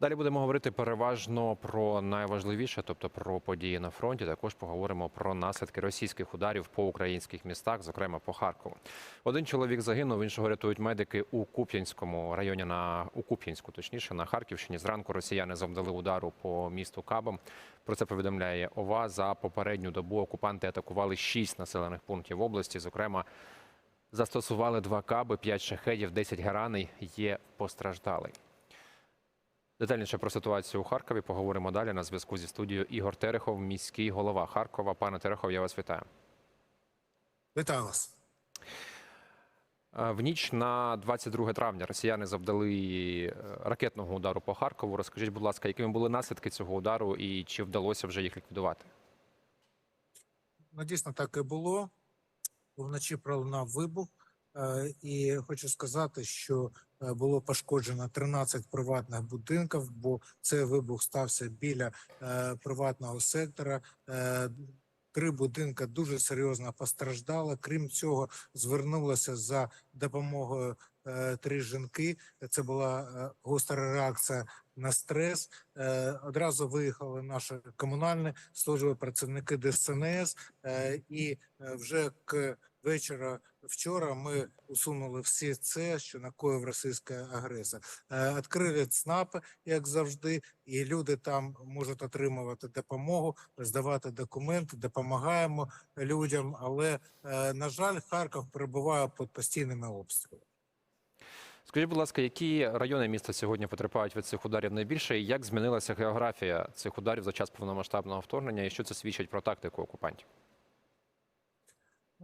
Далі будемо говорити переважно про найважливіше, тобто про події на фронті. Також поговоримо про наслідки російських ударів по українських містах, зокрема по Харкову. Один чоловік загинув, іншого рятують медики у Куп'янському районі на у Куп'янську, точніше на Харківщині. Зранку росіяни завдали удару по місту Кабам. Про це повідомляє ОВА. За попередню добу окупанти атакували шість населених пунктів області. Зокрема, застосували два каби, п'ять шахедів, 10 гараней. Є постраждалий. Детальніше про ситуацію у Харкові поговоримо далі на зв'язку зі студією Ігор Терехов, міський голова Харкова. Пане Терехов, я вас вітаю. Вітаю вас. Е, В ніч на 22 травня росіяни завдали е, ракетного удару по Харкову. Розкажіть, будь ласка, якими були наслідки цього удару і чи вдалося вже їх ліквідувати? Ну, дійсно так і було. Вночі пролунав вибух, е, і хочу сказати, що було пошкоджено 13 приватних будинків, бо цей вибух стався біля е, приватного сектора. Е, Три будинки дуже серйозно постраждали. Крім цього, звернулося за допомогою е, три жінки. Це була е, гостра реакція на стрес. Е, Одразу виїхали наші комунальні служби, працівники ДСНС, е, і е, вже к вечора вчора ми усунули всі це, що накоїв російська агресор. Е, Відкрили ЦНАПи, як завжди, і люди там можуть отримувати допомогу, здавати документи, допомагаємо людям. Але е, на жаль, Харків перебуває під постійними обстрілами. Скажіть, будь ласка, які райони міста сьогодні потерпають від цих ударів найбільше, і як змінилася географія цих ударів за час повномасштабного вторгнення, і що це свідчить про тактику окупантів?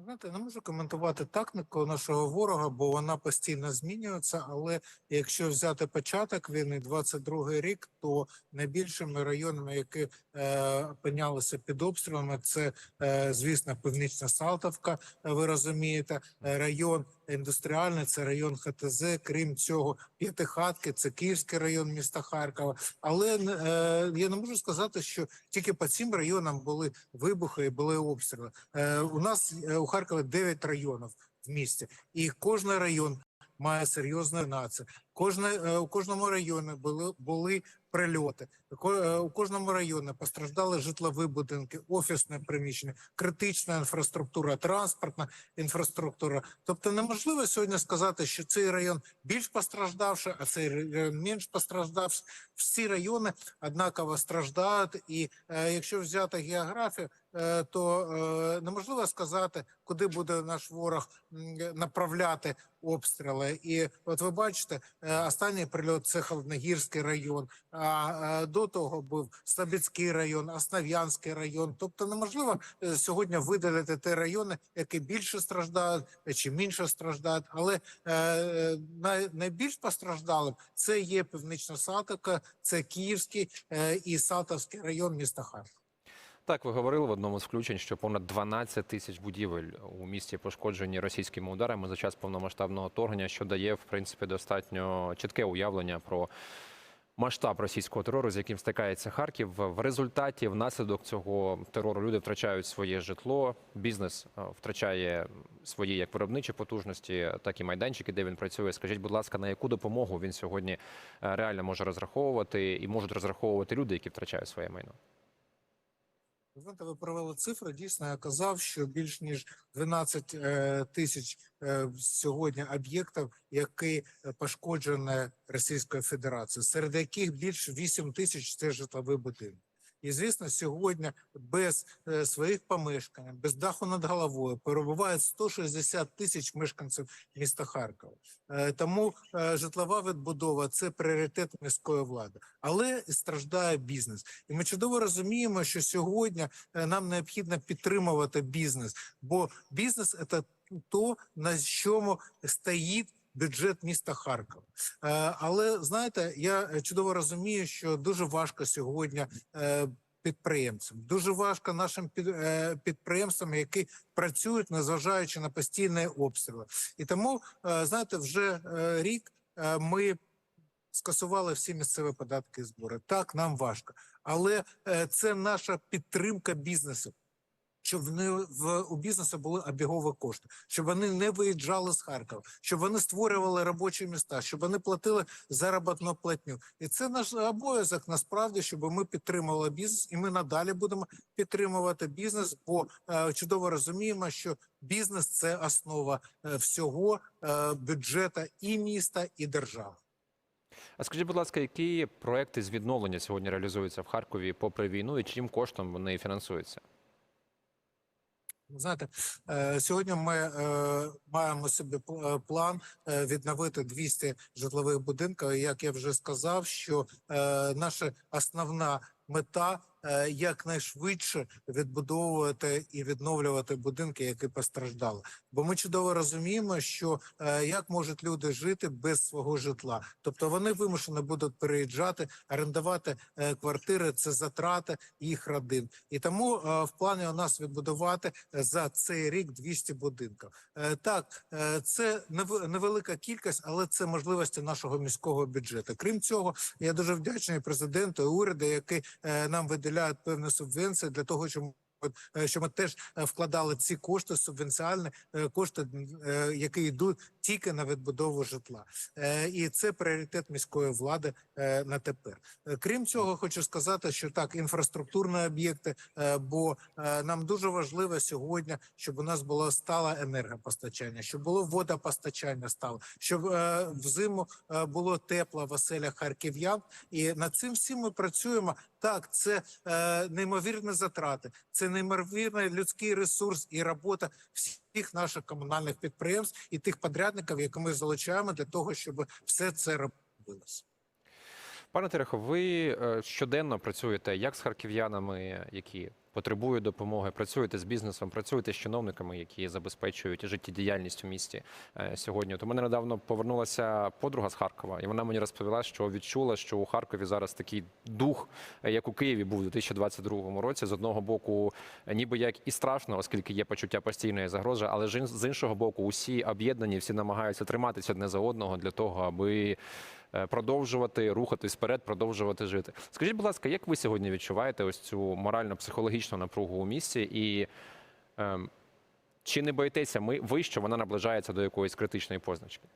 Знаєте, не можу коментувати тактику нашого ворога, бо вона постійно змінюється. Але якщо взяти початок війни, 22 рік, то найбільшими районами, які е, опинялися під обстрілами, це е, звісно Північна Салтовка. Ви розумієте, район індустріальний, це район ХТЗ. Крім цього, П'ятихатки, це Київський район міста Харкова. Але е, я не можу сказати, що тільки по цим районам були вибухи і були обстріли. Е, у нас е, у Харкові 9 районів в місті, і кожен район має серйозну націю. Кожне е, у кожному районі були були прильоти. Е, У кожному районі постраждали житлові будинки, офісне приміщення, критична інфраструктура, транспортна інфраструктура. Тобто неможливо сьогодні сказати, що цей район більш постраждавший, а цей район менш постраждавший. Всі райони однаково страждають, і е, якщо взяти географію, то е, неможливо сказати, куди буде наш ворог направляти обстріли. І от ви бачите, е, останній прильот це Холодногірський район. А е, до того був Слобідський район, Основ'янський район. Тобто неможливо е, сьогодні видалити ті райони, які більше страждають е, чи менше страждають. Але е, найбільш постраждалим це є Північна Салтовка, це Київський е, і Салтовський район міста Харкова. Так, ви говорили в одному з включень, що понад 12 тисяч будівель у місті пошкоджені російськими ударами за час повномасштабного вторгнення, що дає в принципі достатньо чітке уявлення про масштаб російського терору, з яким стикається Харків. В результаті, внаслідок цього терору, люди втрачають своє житло, бізнес е, втрачає свої як виробничі потужності, так і майданчики, де він працює. Скажіть, будь ласка, на яку допомогу він сьогодні е, реально може розраховувати і можуть розраховувати люди, які втрачають своє майно? Знаєте, ви провели цифри. Дійсно, я казав, що більш ніж 12 е, тисяч е, сьогодні об'єктів, які е, пошкоджені Російською Федерацією, серед яких більш 8 тисяч це житлові будинки. І звісно, сьогодні без е, своїх помешкань, без даху над головою перебувають 160 тисяч мешканців міста Харкова. Е, тому е, житлова відбудова це пріоритет міської влади, але і страждає бізнес. І ми чудово розуміємо, що сьогодні нам необхідно підтримувати бізнес, бо бізнес це то, на чому стоїть. Бюджет міста Харкова, Е, але знаєте, я е, чудово розумію, що дуже важко сьогодні е, підприємцям, дуже важко нашим під, підприємствам, які працюють, незважаючи на постійні обстріли. І тому знаєте, вже рік ми скасували всі місцеві податки і збори. Так, нам важко, але це наша підтримка бізнесу. Щоб вони в у бізнесу були обігові кошти, щоб вони не виїжджали з Харкова, щоб вони створювали робочі міста, щоб вони платили заробітну платню. І це наш обов'язок насправді, щоб ми підтримували бізнес, і ми надалі будемо підтримувати бізнес, бо е, чудово розуміємо, що бізнес це основа е, всього е, бюджету і міста, і держави. А скажіть, будь ласка, які проекти з відновлення сьогодні реалізуються в Харкові попри війну і чим коштом вони фінансуються? Знаєте, е, сьогодні ми е, маємо собі е, план відновити 200 житлових будинків. Як я вже сказав, що наша основна мета якнайшвидше відбудовувати і відновлювати будинки, які постраждали. Бо ми чудово розуміємо, що е, як можуть люди жити без свого житла, тобто вони вимушені будуть переїжджати, орендувати е, квартири. Це затрати їх родин, і тому е, в плані у нас відбудувати е, за цей рік 200 будинків. Е, Так, е, це нев- невелика кількість, але це можливості нашого міського бюджету. Крім цього, я дуже вдячний президенту уряду, які е, нам виділяють певні субвенції для того, щоб е, що ми теж е, вкладали ці кошти субвенціальні е, кошти, які йдуть тільки на відбудову житла, Е, і це пріоритет міської влади е, на тепер. Е, Крім цього, хочу сказати, що так, інфраструктурні об'єкти, бо нам дуже важливо сьогодні, щоб у нас було стале енергопостачання, щоб було водопостачання стало, щоб взиму було тепло в оселях харків'ян. І над цим всім ми працюємо. Так, це неймовірні затрати, це неймовірний людський ресурс і робота всіх наших комунальних підприємств і тих подрядників, які ми залучаємо для того, щоб все це робилося. Пане Терехов, ви е, щоденно працюєте як з харків'янами, які потребують допомоги, працюєте з бізнесом, працюєте з чиновниками, які забезпечують життєдіяльність у місті е, сьогодні. У мене недавно повернулася подруга з Харкова, і вона мені розповіла, що відчула, що у Харкові зараз такий дух, е, як у Києві був у 2022 році. З одного боку, ніби як і страшно, оскільки є почуття постійної загрози, але ж з іншого боку, усі об'єднані, всі намагаються триматися одне за одного для того, аби е, продовжувати рухатись вперед, продовжувати жити. Скажіть, будь ласка, як ви сьогодні відчуваєте ось цю морально-психологічну напругу у місті? І ем, чи не боїтеся ми ви, що вона наближається до якоїсь критичної позначки?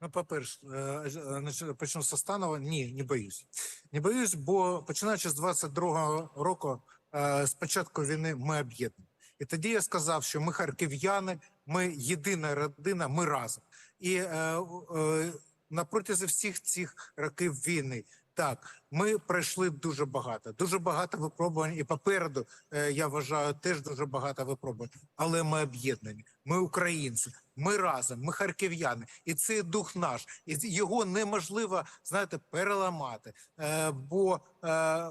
Ну, по-перше, е, ж- е, нач- почну з останнього. Ні, не боюсь. Не боюсь, бо починаючи з 22-го року, е, з початку війни, ми об'єднані. І тоді я сказав, що ми харків'яни, ми єдина родина, ми разом. І е, е, на протязі всіх цих років війни, так, ми пройшли дуже багато, дуже багато випробувань. І попереду е, я вважаю теж дуже багато випробувань. Але ми об'єднані. Ми українці. Ми разом, ми харків'яни, і цей дух наш, і його неможливо знаєте переламати. Е, бо е,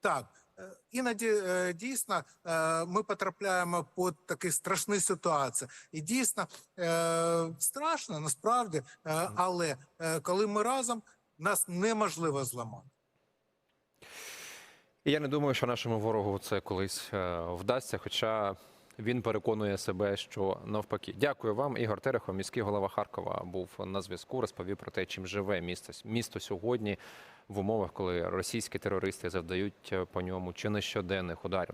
так. Іноді дійсно ми потрапляємо по такі страшні ситуації, і дійсно страшно насправді, але коли ми разом, нас неможливо зламати. Я не думаю, що нашому ворогу це колись е, вдасться, хоча він переконує себе, що навпаки. Дякую вам, Ігор Терехов, міський голова Харкова, був на зв'язку. Розповів про те, чим живе місто місто сьогодні в умовах, коли російські терористи завдають е, по ньому чи не щоденних ударів.